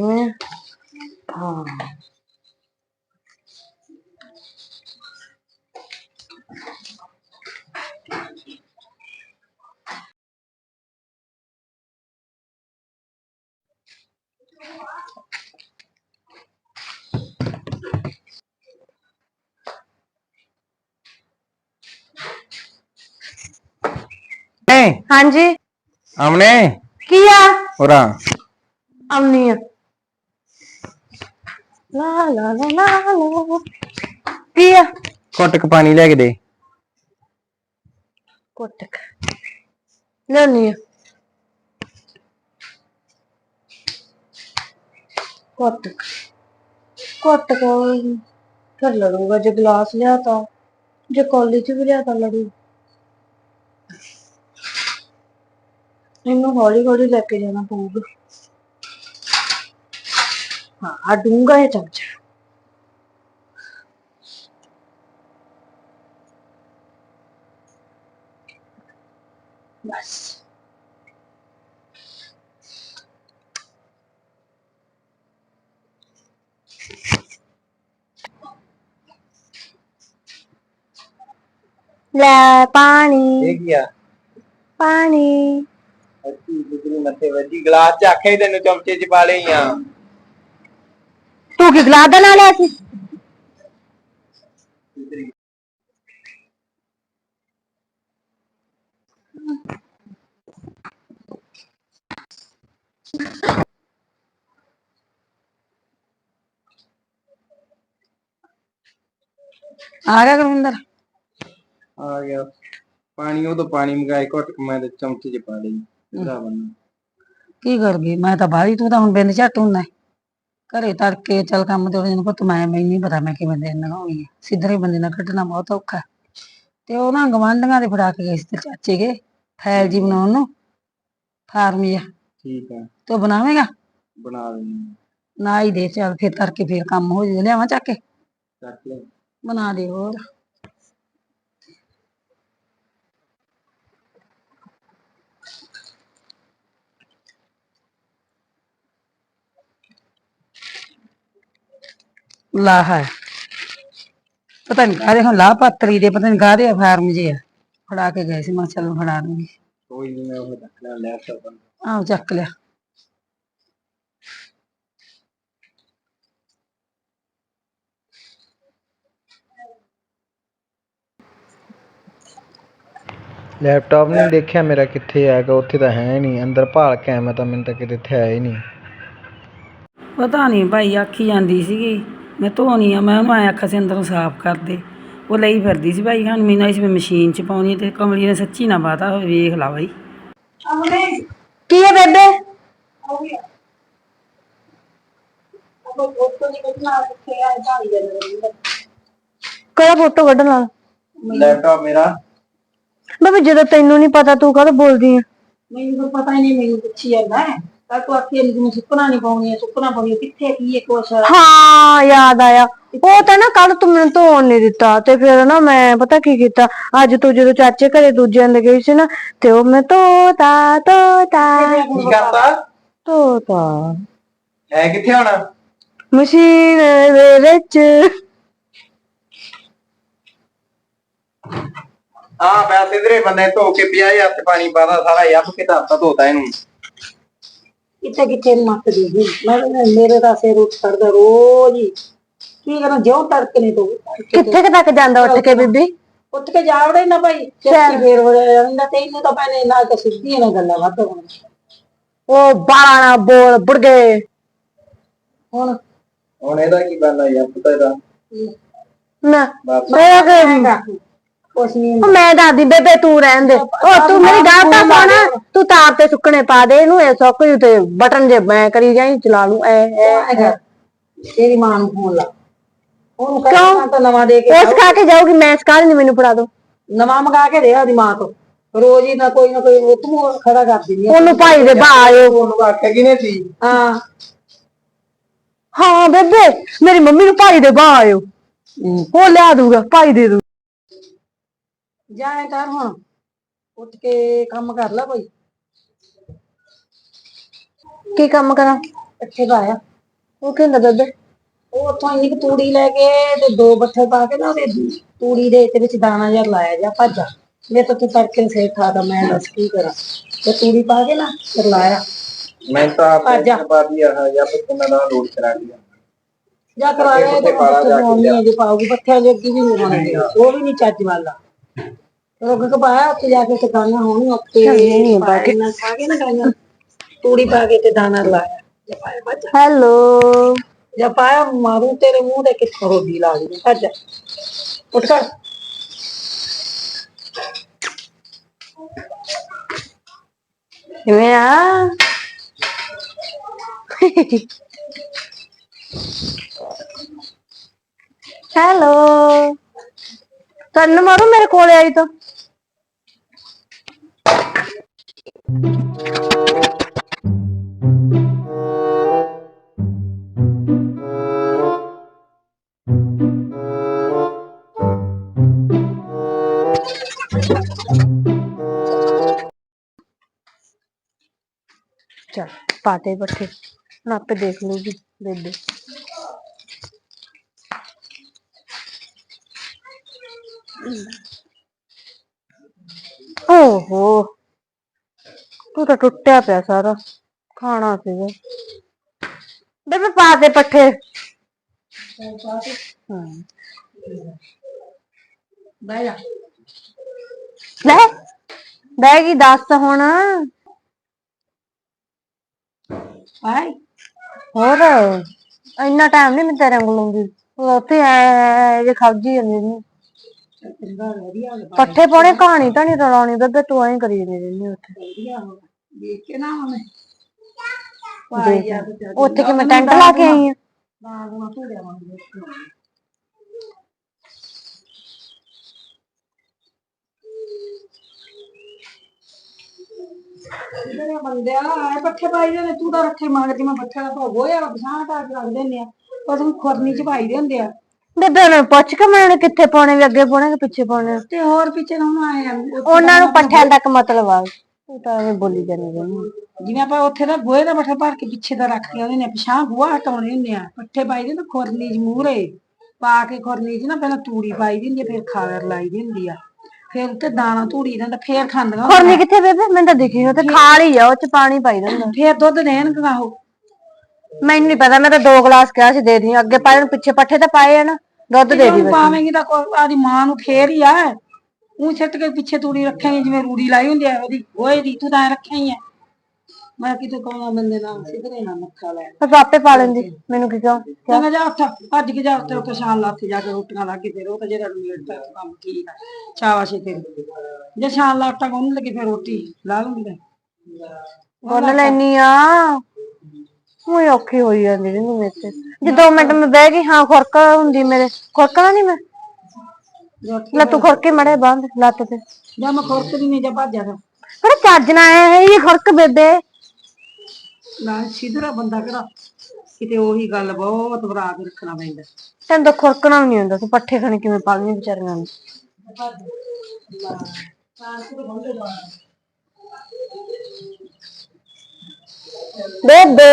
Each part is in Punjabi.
ਆ? ਹਾਂ ਏ ਹਾਂਜੀ। ਆਮਨੇ। ਕੀ ਆ? ਹੋਰਾ। ਆਉਣੀ ਆ। ਲਾ ਲਾ ਲਾ ਲਾ ਲਾ। ਕੀ ਆ ਘੁੱਟ ਕੇ ਪਾਣੀ ਲੈ ਕੇ ਦੇ। ਕੋਟਕ ਲੈਣੀ ਆ। ਕੋਟਕ ਕੋਟਕ ਫਿਰ ਲੜੂਗਾ ਜੇ ਗਲਾਸ ਲਿਆਤਾ ਜੇ ਕੌਲੀ ਚ ਵੀ ਲਿਆਤਾ ਲੜੂ। ਇਹਨੂੰ ਹੌਲੀ ਹੌਲੀ ਲੈ ਕੇ ਜਾਣਾ ਪਊਗਾ। ਹਾਂ ਆ ਡੂੰਗਾ ਇਹ ਚਮਚਾ। ਬਸ। ਲੈ ਪਾਣੀ। ਇਹ ਕੀ ਆ? ਪਾਣੀ। ਅੱਛੀ ਬਿਜਲੀ ਮੱਥੇ ਵੱਜੀ ਗਲਾਸ ਚ ਆਖਿਆ ਹੀ ਤੈਨੂੰ ਚਮਚੇ ਚ ਪਾ ਲਈ ਆ। ਤੂੰ ਕੀ ਗਲਾਸ ਦਾ ਨਾਂ ਲਿਆ ਸੀ ਆ ਗਿਆ ਗੁਰਵਿੰਦਰ ਆ ਗਿਆ ਪਾਣੀ ਉਹ ਤਾਂ ਪਾਣੀ ਮੰਗਾਏ ਘੁੱਟ ਕੇ ਮੈਂ ਤੇ ਚਮਚੇ ਚ ਪਾ ਲਈ ਇਹਦਾ ਬੰਨਾ ਕੀ ਕਰ ਗਈ ਮੈਂ ਤਾਂ ਬਾਹਰੀ ਘਰੇ ਤੜਕੇ ਚੱਲ ਕੰਮ ਤੇ ਉਹਨੂੰ ਪੁੱਤ ਮੈਂ ਮੈਨੂੰ ਨਹੀਂ ਪਤਾ ਮੈਂ ਕਿਵੇਂ ਦਿਨ ਨਹਾਉਣੀ ਹੈ। ਸਿੱਧਰੇ ਬੰਦੇ ਨਾਲ ਕੱਢਣਾ ਬਹੁਤ ਔਖਾ। ਹੈ। ਤੇ ਉਹ ਨਾ ਗਵਾਂਢੀਆਂ ਦੇ ਫੜਾ ਕੇ ਗਏ ਸੀ ਤੇ ਚਾਚੇ ਕੇ ਫਾਈਲ ਜੀ ਬਣਾਉਣ ਨੂੰ ਫਾਰਮੀਆ ਠੀਕ ਆ। ਤੇ ਬਣਾਵੇਂਗਾ? ਬਣਾ ਲੈਣੀ ਨਾ ਹੀ ਦੇ ਚੱਲ ਫਿਰ ਤੜਕੇ ਫਿਰ ਕੰਮ ਹੋ ਜਾਊ ਲਿਆਵਾਂ ਚੱਕ ਕੇ। ਚੱਕ ਲੈ ਬਣਾ ਦੇ ਹੋਰ। ਲਾ ਹੈ ਪਤਾ ਨਹੀਂ ਕਾਹਦੇ ਹੁਣ ਲਾਹ ਪੱਤਰੀ ਦੇ ਪਤਾ ਨਹੀਂ ਕਾਹਦੇ ਆ ਫਾਰਮ ਜੇ ਆ ਫੜਾ ਕੇ ਗਏ ਸੀ ਮੈਂ ਕਿਹਾ ਚੱਲ ਫੜਾ ਦੂੰਗੀ ਕੋਈ ਨਹੀਂ ਮੈਂ ਉਹ ਰੱਖ ਲੈ ਲੈਪਟਾਪ ਆਹ ਚੱਕ ਲਿਆ ਲੈਪਟਾਪ ਨਹੀਂ ਦੇਖਿਆ ਮੇਰਾ ਕਿੱਥੇ ਹੈਗਾ ਉੱਥੇ ਤਾਂ ਹੈ ਨਹੀਂ ਅੰਦਰ ਭਾਲ ਕੇ ਆਇਆ ਮੈਂ ਤਾਂ ਮੈਨੂੰ ਤਾਂ ਕਿਤੇ ਇੱਥੇ ਹੈ ਹੀ ਨਹੀਂ ਪਤਾ ਨਹੀਂ ਭਾਈ ਆਖੀ ਜਾਂਦੀ ਸੀਗੀ ਮੈਂ ਧੋਣੀ ਆ ਮੈਂ ਉਹਨੂੰ ਆਇਆ ਆਖਿਆ ਸੀ ਅੰਦਰੋਂ ਸਾਫ਼ ਕਰ ਦੇ। ਉਹ ਲਈ ਫਿਰਦੀ ਸੀ ਭਾਈ ਹੁਣ ਮੈਨੂੰ ਇਸ ਮਸ਼ੀਨ ਚ ਪਾਉਣੀ ਤੇ ਕਮਲੀ ਨੇ ਸੱਚੀ ਨਾ ਬਾਤਾ ਹੋਵੇ ਵੇਖ ਲਾ ਭਾਈ ਕੀ ਹੈ ਬੇਬੇ? ਕਿਹੜਾ ਫੋਟੋ ਕੱਢਣ ਵਾਲਾ ਲੈਪਟਾਪ ਮੇਰਾ। ਬੇਬੇ ਜਦੋਂ ਤੈਨੂੰ ਨਹੀਂ ਪਤਾ ਤੂੰ ਕਾਹਦੋਂ ਬੋਲਦੀ ਆ? ਮੈਨੂੰ ਤਾਂ ਪਤਾ ਹੀ ਨਹੀਂ ਮੈਨੂੰ ਪੁੱਛੀ ਜਾਂਦਾ ਹੈ ਤਾਂ ਤੂੰ ਆਖੀ ਜਾਂਦੀ ਮੈਨੂੰ ਸੁੱਕਣਾ ਨਹੀਂ ਪਾਉਣੀ ਸੁੱਕਣਾ ਪਾਉਣੀ ਕਿੱਥੇ ਕੀ ਹੈ ਕੁਛ? ਹਾਂ ਯਾਦ ਆਇਆ। ਉਹ ਤਾਂ ਨਾ ਕੱਲ ਤੂੰ ਮੈਨੂੰ ਧੋਣ ਨਹੀਂ ਦਿੱਤਾ ਤੇ ਫਿਰ ਨਾ ਮੈਂ ਪਤਾ ਕੀ ਕੀਤਾ ਅੱਜ ਤੂੰ ਜਦੋਂ ਚਾਚੇ ਘਰੇ ਦੂਜਿਆਂ ਦੇ ਗਈ ਸੀ ਨਾ ਤੇ ਉਹ ਮੈਂ ਧੋਤਾ ਧੋਤਾ। ਕੀ ਕਰਤਾ ਧੋਤਾ? ਹੈ ਕਿੱਥੇ ਹੋਣਾ ਮਸ਼ੀਨ ਦੇ ਵਿੱਚ। ਹਾਂ ਮੈਂ ਸਿੱਧਰੇ ਬੰਦੇ ਧੋ ਕੇ ਪਿਆ ਹੱਥ ਪਾਣੀ ਪਾਦਾ ਸਾਰਾ ਯੱਬ ਕੇ ਧਰਤਾ ਧੋਤਾ ਇਹਨੂੰ? ਕਿੱਥੇ ਕਿੱਥੇ ਮੱਤ ਦੀ ਸੀ। ਮੈਂ ਮੇਰੇ ਦਾ ਸਿਰ ਉੱਠ ਕਰਦਾ ਰੋਜ਼ ਹੀ। ਕੀ ਕਰਾਂ ਜਿਉਂ ਤੜਕ ਨਹੀਂ ਤੋ। ਕਿੱਥੇ ਕੁ ਤੱਕ ਜਾਂਦਾ ਉੱਠ ਕੇ ਬੀਬੀ? ਉੱਠ ਕੇ ਜਾਵੜੇ ਨਾ ਭਾਈ। ਚੱਕੀ ਫੇਰ ਹੋ ਜਾਂਦਾ। ਤੇ ਇਹਨੂੰ ਤਾਂ ਪਹਿਲੇ ਨਾਲ ਤਾਂ ਸਿੱਧੀਆਂ ਨਾ ਗੱਲਾਂ ਵੱਧ ਹੋਣ। ਉਹ ਬਾਣਾ ਬੋਲ ਬੁੜਗੇ। ਹੁਣ? ਹੁਣ ਇਹਦਾ ਕੀ ਬਣਨਾ ਯਾਰ ਪਤਾ ਇਹਦਾ? ਨਾ ਮੈਂ ਕਿਹਾ ਕੁਛ ਨਹੀਂ ਉਹ ਮੈਂ ਦੱਸਦੀ ਬੇਬੇ ਤੂੰ ਰਹਿਣ ਦੇ। ਉਹ ਤੂੰ ਮੇਰੀ ਗੱਲ ਤਾਂ ਸੁਣ ਤੂੰ ਤਾਰ ਤੇ ਸੁੱਕਣੇ ਪਾ ਦੇ ਇਹਨੂੰ ਇਹ ਸੁੱਕ ਜੂ ਤੇ ਬਟਨ ਜੇ ਮੈਂ ਕਰੀ ਜਾਈ ਚਲਾ ਲੂ ਐ ਐ ਤੇਰੀ ਮਾਂ ਨੂੰ ਫੋਨ ਲਾ। ਉਹਨੂੰ ਕਹਿੰਦਾ ਤਾਂ ਨਵਾਂ ਦੇ ਕੇ ਉਸ ਖਾ ਕੇ ਜਾਊਗੀ ਮੈਂ ਸਕਾਲ ਨਹੀਂ ਮੈਨੂੰ ਫੜਾ ਦੋ। ਨਵਾਂ ਮੰਗਾ ਕੇ ਦੇ ਆਦੀ ਮਾਂ ਤੋਂ। ਰੋਜ਼ ਹੀ ਨਾ ਕੋਈ ਨਾ ਕੋਈ ਉਹ ਤੂੰ ਖੜਾ ਕਰ ਦਿੰਦੀ ਆ। ਉਹਨੂੰ ਭਾਈ ਦੇ ਬਾ ਆਇਓ। ਉਹਨੂੰ ਆਖਿਆ ਕਿਨੇ ਸੀ। ਹਾਂ। ਹਾਂ ਬੇਬੇ ਮੇਰੀ ਮੰਮੀ ਨੂੰ ਭਾਈ ਦੇ ਬਾ ਆਇਓ। ਉਹ ਲਿਆ ਦੂਗਾ ਭਾਈ ਦੇ ਦੂ ਜਾਏ ਕਰ ਹੁਣ ਉੱਠ ਕੇ ਕੰਮ ਕਰ ਲੈ ਕੋਈ। ਕੀ ਕੰਮ ਕਰਾਂ? ਇੱਥੇ ਦਾ ਆਇਆ ਉਹ ਕਹਿੰਦਾ ਬੇਬੇ? ਉਹ ਉੱਥੋਂ ਇੰਨੀ ਕੁ ਤੂੜੀ ਲੈ ਕੇ ਤੇ ਦੋ ਬੱਠੇ ਪਾ ਕੇ ਨਾ ਉਹਦੇ ਤੂੜੀ ਦੇ ਤੇ ਵਿੱਚ ਦਾਣਾ ਜਿਹਾ ਲਾਇਆ ਜਾ ਭੱਜਾ। ਜੇ ਤਾਂ ਤੂੰ ਤੜਕੇ ਨੂੰ ਸਿਰ ਖਾਦਾ ਮੈਂ ਦੱਸ ਕੀ ਕਰਾਂ। ਤੇ ਤੂੜੀ ਪਾ ਕੇ ਨਾ ਫਿਰ ਲਾਇਆ। ਮੈਂ ਤਾਂ ਆ ਜਾ। ਆਪਣੇ ਬਾਦੀ ਆ ਜਾਂ ਫਿਰ ਮੈਂ ਤਾਂ ਲੋਡ ਕਰਾ ਲਿਆ ਜਾ ਕਰਾ ਲਿਆ ਉੱਥੇ ਪਾਲਾ ਜਾ ਕੇ ਨਹੀਂ ਜੇ ਪਾਉਗੀ ਬੱਠਿਆਂ ਦੇ ਅੱਗੇ ਵੀ ਨਹੀਂ ਹੋਣੀ ਉਹ ਵੀ ਨਹੀਂ ਚੱਜ ਵਾਲਾ। ਰੋਗ ਕਪਾਇਆ ਉੱਥੇ ਜਾ ਕੇ ਟਿਕਾਣਾ ਹੋਣੀ ਉੱਥੇ ਪਾ ਕੇ ਨਾ ਖਾ ਕੇ ਨਾ ਗਾਈਆਂ ਤੂੜੀ ਪਾ ਕੇ ਤੇ ਦਾਣਾ ਲਾਇਆ। ਜੇ ਪਾਇਆ ਭੱਜ ਹੈਲੋ। ਜਾਂ ਪਾਇਆ ਮਾਰੂ ਤੇਰੇ ਮੂੰਹ ਤੇ ਕਿੱਥੋਂ ਰੋਦੀ ਲਾ ਲਈ। ਭੱਜ ਉੱਠ ਕਰ ਕਿਵੇਂ ਆ? ਹੈਲੋ। కన్ను మరు మీరు కోడి ఆయితో चल पाते पट्ठे ना पे देख लूगी दे दे ਓਹੋ। ਤੂੰ ਤਾਂ ਟੁੱਟਿਆ ਪਿਆ ਸਾਰਾ ਖਾਣਾ ਸੀਗਾ। ਬੇਬੇ ਪਾ ਦੇ ਪੱਠੇ। ਹਾਂ। ਬਹਿ ਜਾ। ਲੈ ਬਹਿ ਗਈ ਦੱਸ ਹੁਣ। ਹਾਏ ਹੋਰ ਇੰਨਾ ਟਾਈਮ ਨਹੀਂ ਮੈਂ ਤੇਰੇ ਕੋਲ ਲੂੰਗੀ ਉਹ ਉੱਥੇ ਐ ਜੇ ਖਬਜੀ ਜਾਂਦੀ ਨਹੀਂ ਚੰਗਾ ਵਧੀਆ ਹੋ ਗਿਆ ਪੱਠੇ ਪਾਉਣੇ ਕਹਾਣੀ ਤਾਂ ਨਹੀਂ ਰਲਾਉਣੀ ਬੇਬੇ ਤੂੰ ਐਂ ਕਰੀ ਜਾਂਦੀ ਰਹਿੰਦੀ ਉੱਥੇ। ਵਧੀਆ ਹੋ ਗਿਆ ਦੇਖ ਕੇ ਨਾ ਉਹਨੇ ਪਾਈ ਆ ਤੇ ਉੱਥੇ ਕਿ ਮੈਂ ਟੈਂਟ ਲਾ ਕੇ ਆਈ ਆ? ਬਾਗ ਨੂੰ ਧੂੜਿਆ ਵਾਂਗ ਜਿਹੜੇ ਬੰਦਿਆ ਆਏ ਪੱਠੇ ਪਾਈ ਦੇ ਨੇ ਤੂੰ ਤਾਂ ਰੱਖੇ ਮੰਗ ਜਿਵੇਂ ਬੱਠੇ ਦਾ ਭੋਗ ਹੋਇਆ ਬਸਾਂ ਟਾ ਕੇ ਰੱਖ ਦਿੰਦੇ ਆ। ਪਰ ਤੂੰ ਖੁਰਨੀ ਚ ਪਾਈ ਦੇ ਹੁੰਦੇ ਆ। ਬੇਬੇ ਨੂੰ ਪੁੱਛ ਕੇ ਮੈਂ ਉਹਨੇ ਕਿੱਥੇ ਪਾਉਣੇ ਵੀ ਅੱਗੇ ਪਾਉਣੇ ਕਿ ਪਿੱਛੇ ਪਾਉਣੇ? ਆ? ਤੇ ਹੋਰ ਪਿੱਛੇ ਨੂੰ ਆਏ ਆ ਉਹਨਾਂ ਨੂੰ ਪੱਠਿਆਂ ਤੱਕ ਮਤਲਬ ਆ ਤੂੰ ਤਾਂ ਐਵੇਂ ਬੋਲੀ ਜਾਂਦੀ ਰਹਿੰਦੀ ਜਿਵੇਂ ਆਪਾਂ ਉੱਥੇ ਦਾ ਗੋਹੇ ਦਾ ਬੱਠਾ ਭਰ ਕੇ ਪਿੱਛੇ ਦਾ ਰੱਖ ਕੇ ਆਉਂਦੇ ਨੇ ਪਿਛਾਂ ਗੋਹਾ ਹਟਾਉਣੇ ਹੁੰਦੇ ਆ। ਪੱਠੇ ਪਾਈ ਦੇ ਨਾ ਖੁਰਨੀ ਚ ਮੂਹਰੇ। ਪਾ ਕੇ ਖੁਰਨੀ ਚ ਨਾ ਪਹਿਲਾਂ ਤੂੜੀ ਪਾਈ ਦੀ ਹੁੰਦੀ ਆ ਫਿਰ ਖਾਦਰ ਲਾਈ ਦੀ ਹੁੰਦੀ ਆ। ਫਿਰ ਉੱਤੇ ਦਾਣਾ ਤੂੜੀ ਦਾ ਤਾਂ ਫੇਰ ਖਾਂਦੀਆਂ ਖੁਰਨੀ ਕਿੱਥੇ ਬੇਬੇ? ਮੈਨੂੰ ਤਾਂ ਦਿਖੀ ਉਹ ਤੇ ਖਾਲ ਹੀ ਆ ਉਹ ਚ ਪਾਣੀ ਪਾਈ ਦਿੰਦਾ ਫੇਰ ਦੁੱਧ ਦੇਣਗਾ ਉਹ ਮੈਨੂੰ ਨਹੀਂ ਪਤਾ ਮੈਂ ਤਾਂ ਦੋ ਗਲਾਸ ਕਿਹਾ ਸੀ ਦੇ ਦੀ ਅੱਗੇ ਪਾਏ ਨੂੰ ਪਿੱਛੇ ਪੱਠੇ ਤਾਂ ਪਾਏ ਆ ਨਾ। ਦੁੱਧ ਦੇ ਦੀ ਪਾਵੇਂਗੀ ਤਾਂ ਕੋਈ ਆਦੀ ਮਾਂ ਨੂੰ ਫੇਰ ਹੀ ਆ ਉਹ ਛੱਟ ਕੇ ਪਿੱਛੇ ਤੂੜੀ ਰੱਖੇਂਗੀ ਜਿਵੇਂ ਰੂੜੀ ਲਾਈ ਹੁੰਦੀ ਆ ਉਹਦੀ ਓਏ ਦੀ ਤੂੰ ਤਾਂ ਰੱਖਿਆ ਹੀ ਆ। ਮੈਂ ਕਿਤੇ ਕੌਣਾ ਬੰਦੇ ਨਾਲ ਸਿੱਧਰੇ ਨਾਲ ਮੱਥਾ ਲੈ ਬਸ ਆਪੇ ਪਾ ਲੈਂਦੀ ਮੈਨੂੰ ਕੀ ਕਹਾਂ ਚੰਗਾ ਜਾ ਉੱਠ ਭੱਜ ਕੇ ਜਾ ਉੱਤੇ ਉੱਤੇ ਸ਼ਾਨ ਲਾ ਉੱਥੇ ਜਾ ਕੇ ਰੋਟੀਆਂ ਲਾ ਕੇ ਫਿਰ ਉਹ ਤਾਂ ਜਿਹੜਾ ਮੇਟ ਦਾ ਕੰਮ ਠੀਕ ਆ ਸ਼ਾਬਾਸ਼ੇ ਤੇਰੀ। ਜੇ ਸ਼ਾਨ ਲਾ ਉੱਟਾ ਕੋਣ ਲੱਗੀ ਫਿਰ ਰੋਟੀ ਲਾ ਲੂੰਗੀ ਮੈਂ। ਬੋਲ ਲੈਨੀ ਆ। ਉਹ ਔਖੀ ਹੋਈ ਜਾਂਦੀ ਰਹਿੰਦੀ ਮੇਰੇ ਤੇ। ਜੇ ਦੋ ਮਿੰਟ ਮੈਂ ਬਹਿ ਗਈ ਹਾਂ ਖੁਰਕ ਹੁੰਦੀ ਮੇਰੇ। ਖੁਰਕਣਾ ਨਹੀਂ ਮੈਂ। ਲੈ ਤੂੰ ਖੁਰਕੇ ਮੜੇ ਬੰਦ ਲੱਤ ਤੇ। ਜਾਂ ਮੈਂ ਖੁਰਕਦੀ ਨਹੀਂ ਜਾਂ ਭੱਜ ਜਾ ਪਰ ਚੱਜ ਨਾ ਆਇਆ ਇਹ ਖੁਰਕ ਬੇਬੇ। ਨਾ ਸਿੱਧਰਾ ਬੰਦਾ ਕਿਹੜਾ? ਕਿਤੇ ਉਹੀ ਗੱਲ ਬਹੁਤ ਬਰਾ ਕੇ ਰੱਖਣਾ ਪੈਂਦਾ। ਤੈਨੂੰ ਤਾਂ ਖੁਰਕਣਾ ਵੀ ਨਹੀਂ ਹੁੰਦਾ ਤੂੰ ਪੱਠੇ ਖਾਣੇ ਕਿਵੇਂ ਪਾਲਣੀ ਵਿਚਾਰੀਆਂ ਨੂੰ? ਬੇਬੇ।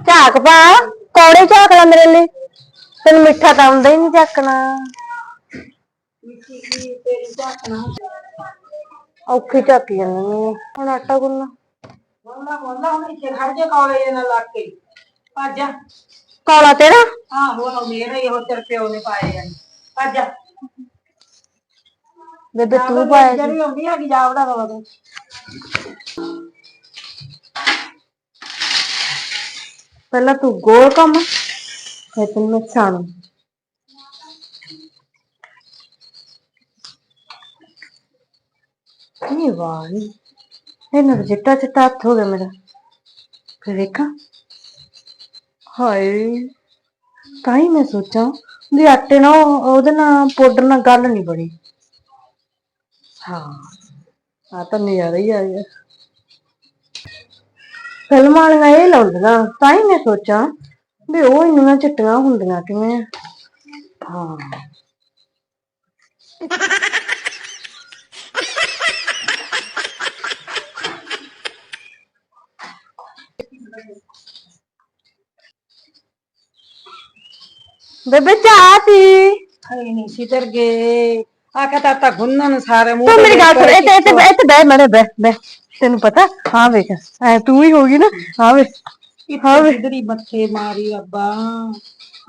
ਝਾਕ ਪਾ। ਕੌੜੇ ਝਾਕ ਲੈ ਮੇਰੇ ਲਈ। ਤੈਨੂੰ ਮਿੱਠਾ ਤਾਂ ਆਉਂਦਾ ਹੀ ਨਹੀਂ ਝਾਕਣਾ। ਔਖੀ ਝਾਕੀ ਜਾਂਦੀ ਮੈਂ ਹੁਣ ਆਟਾ ਗੁੰਨਾ ਬੋਲਦਾ ਬੋਲਦਾ ਹੁਣ ਇੱਥੇ ਖੜ ਜੇ ਕਾਲਜ ਨਾਲ ਲੱਗ ਕੇ ਭੱਜ ਜਾ। ਕਾਲਾ ਤੇਰਾ? ਆਹੋ ਉਹ ਮੇਰਾ ਹੀ ਉਹ ਤੇਰੇ ਪਿਓ ਨੇ ਪਾਏ ਆ ਭੱਜ ਜਾ। ਬੇਬੇ ਤੂੰ ਪਾਇਆ। ਜਿਹੜੀ ਆਉਂਦੀ ਹੈਗੀ ਜਾ ਉਹਦਾ ਬਾਬਾ ਤੂੰ। ਪਹਿਲਾਂ ਤੂੰ ਗੋਲ ਕੰਮ ਫਿਰ ਤੈਨੂੰ ਮੈਂ ਛਾਣੂ। ਇਹ ਵਾਹ ਇਹਨਾਂ ਦਾ ਚਿੱਟਾ ਚਿੱਟਾ ਹੱਥ ਹੋ ਗਿਆ ਮੇਰਾ। ਫਿਰ ਵੇਖਾਂ। ਹਾਏ, ਤਾਂ ਹੀ ਮੈਂ ਸੋਚਾਂ ਵੀ ਆਟੇ ਨਾਲ ਉਹ- ਉਹਦੇ ਨਾਲ ਪਾਊਡਰ ਨਾਲ ਗੱਲ ਨਹੀਂ ਬਣੀ। ਹਾਂ ਆ ਤਾਂ ਨਜ਼ਾਰਾ ਹੀ ਆ ਗਿਆ। ਫਿਲਮਾਂ ਵਾਲੀਆਂ ਇਹ ਲਾਉਂਦੀਆਂ ਤਾਂ ਹੀ ਮੈਂ ਸੋਚਾਂ ਵੀ ਉਹ ਇੰਨੀਆਂ ਚਿੱਟੀਆਂ ਹੁੰਦੀਆਂ ਕਿਵੇਂ ਹਾਂ। ਬੇਬੇ ਚਾਹ ਪੀ। ਨਹੀਂ ਸਿੱਧਰ ਗਏ ਆ ਕਹਤਾ ਤਾ ਗੁੰਨਨ ਸਾਰੇ ਮੂੰਹ ਤੂੰ ਮੇਰੀ ਗੱਲ ਸੁਣ ਇੱਥੇ ਇੱਥੇ ਇੱਥੇ ਬਹਿ ਮੜੇ ਬਹਿ ਬਹਿ। ਤੈਨੂੰ ਪਤਾ? ਹਾਂ ਵੇਖ ਐ ਤੂੰ ਹੀ ਹੋਗੀ ਨਾ ਹਾਂ ਵੇਖ। ਹਾਂ ਸਿੱਧਰੀ ਮੱਥੇ ਮਾਰੀ ਰੱਬਾ।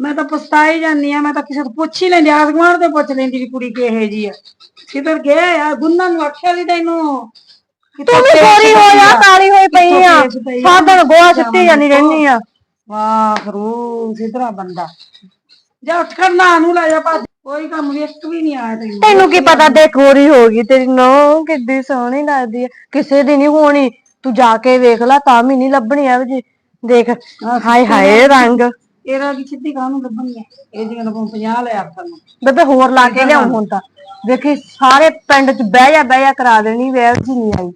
ਮੈਂ ਤਾਂ ਪਛਤਾਈ ਜਾਂਦੀ ਆ ਮੈਂ ਤਾਂ ਕਿਸੇ ਤੋਂ ਪੁੱਛ ਹੀ ਲੈਂਦੀ ਆਸ ਗੁਆਂਢ ਤੇ ਪੁੱਛ ਲੈਂਦੀ ਵੀ ਕੁੜੀ ਕਿਹੇ ਜੀ ਆ। ਸਿੱਧਰ ਗਏ ਆ? ਗੁੰਨਣ ਨੂੰ ਆਖਿਆ ਸੀ ਤੈਨੂੰ। ਤੂੰ ਵੀ ਗੋਰੀ ਹੋ ਜਾ ਕਾਲੀ ਹੋਈ ਪਈ ਆ। ਸਾਡਾ ਗੋਆ ਸਿੱਟੀ ਜਾਂਦੀ ਰਹਿੰਦੀ ਆ। ਵਾਹ ਰੂ ਸਿੱਧਰਾ ਬੰਦਾ। ਜਾ ਉੱਠ ਕਰ ਨਾ ਨੂੰ ਲੈ ਜਾ ਭੱਜ। ਕੋਈ ਕੰਮ ਵੀ ਇੱਕ ਵੀ ਨਹੀਂ ਆਇਆ ਤੈਨੂੰ। ਤੈਨੂੰ ਕੀ ਪਤਾ ਤੇ ਗੋਰੀ ਹੋ ਗਈ ਤੇਰੀ ਨੋ ਕਿੱਡੀ ਸੋਹਣੀ ਲੱਗਦੀ ਆ। ਕਿਸੇ ਦੀ ਨਹੀਂ ਹੋਣੀ ਤੂੰ ਜਾ ਕੇ ਵੇਖ ਲੈ ਤਾਂ ਵੀ ਨਹੀਂ ਲੱਭਣੀ ਐ ਜੀ ਦੇਖ ਹਾਏ ਹਾਏ ਰੰਗ। ਇਹਦਾ ਵੀ ਸਿੱਧੀ ਕਾਹਨੂੰ ਲੱਭਣੀ ਹੈ ਇਹ ਜਿਹੀਆਂ ਨੂੰ 50 ਲਿਆ ਆਪਾਂ ਨੂੰ। ਬੇਬੇ ਹੋਰ ਲਾ ਕੇ ਲਿਆਉਂ ਹੁਣ ਤਾਂ। ਵੇਖੀ ਸਾਰੇ ਪਿੰਡ ਚ ਬਹਿ ਜਾ ਬਹਿ ਜਾ ਕਰਾ ਦੇਣੀ ਵੇਲ ਜੀ ਨਹੀਂ ਆਈ।